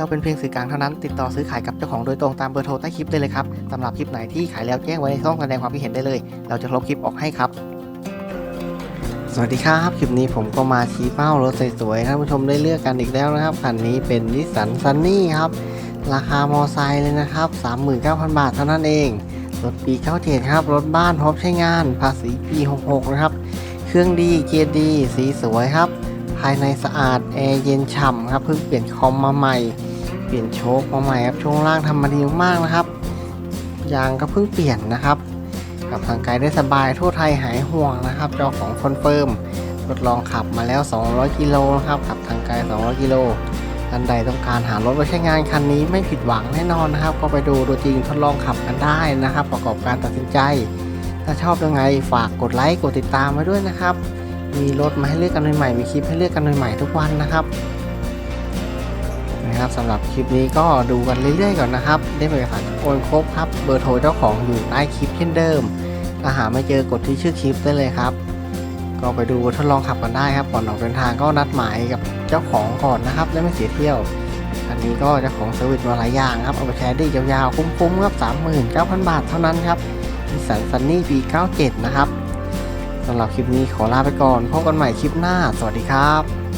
เราเป็นเพียงสื่อกลางเท่านั้น ติดต่อซื้อขายกับเจ้าของโดยตรงตามเบอร์โทรใต้คลิปได้เลยครับสำหรับคลิปไหนที่ขายแล้วแจ้งไว้ในช่องแสดงความคิดเห็นได้เลย เราจะลบคลิปออกให้ครับ สวัสดีครับคลิปนี้ผมก็มาชี้เป้ารถสวยๆท่านผู้ชมได้เลือกกันอีกแล้วนะครับคันนี้เป็นนิสสันซันนี่ครับราคามอไซค์เลยนะครับ 39,000 บาทเท่านั้นเอง รถปี 97 ครับ รถบ้านพร้อมใช้งาน ภาษีปี 66 นะครับ เครื่องดี เกียร์ดี สีสวยครับ ภายในสะอาด แอร์เย็นฉ่ำครับ เพิ่งเปลี่ยนคอมมาใหม่ เปลี่ยนโชคมาใหม่ครับช่วงล่างทำมาดีมากนะครับยางก็เพิ่งเปลี่ยนนะครับขับทางไกลได้สบายทั่วไทยหายห่วงนะครับเจ้าของคอนเฟิร์มทดลองขับมาแล้ว 200 กิโลนะครับขับทางไกล 200 กิโลท่านใดต้องการหารถไว้ใช้งานคันนี้ไม่ผิดหวังแน่นอนนะครับ ก็ไปดูตัวจริงทดลองขับกันได้นะครับ ประกอบการตัดสินใจ ถ้าชอบยังไงฝากกดไลค์กดติดตามไว้ด้วยนะครับ มีรถมาให้เลือกกันใหม่ๆมีคลิปให้เลือกกันใหม่ๆทุกวันนะครับ นะครับสำหรับคลิปนี้ก็ดูกันเรื่อยๆก่อนนะครับ ได้เอกสารโอนครบครับ เบอร์โทรเจ้าของอยู่ใต้คลิปเช่นเดิม ถ้าหาไม่เจอกดที่ชื่อคลิปได้เลยครับก็ไปดูทดลองขับกันได้ครับ ก่อนออกเดินทางก็นัดหมายกับเจ้าของก่อนนะครับได้ไม่เสียเที่ยว อันนี้ก็เจ้าของเซอร์วิสมาหลายอย่างครับ เอาไปใช้ได้ยาวๆ คุ้มๆครับ39,000 บาทเท่านั้นครับนิสสันซันนี่ปี 97 นะครับสำหรับคลิปนี้ขอลาไปก่อนพบกันใหม่คลิปหน้า สวัสดีครับ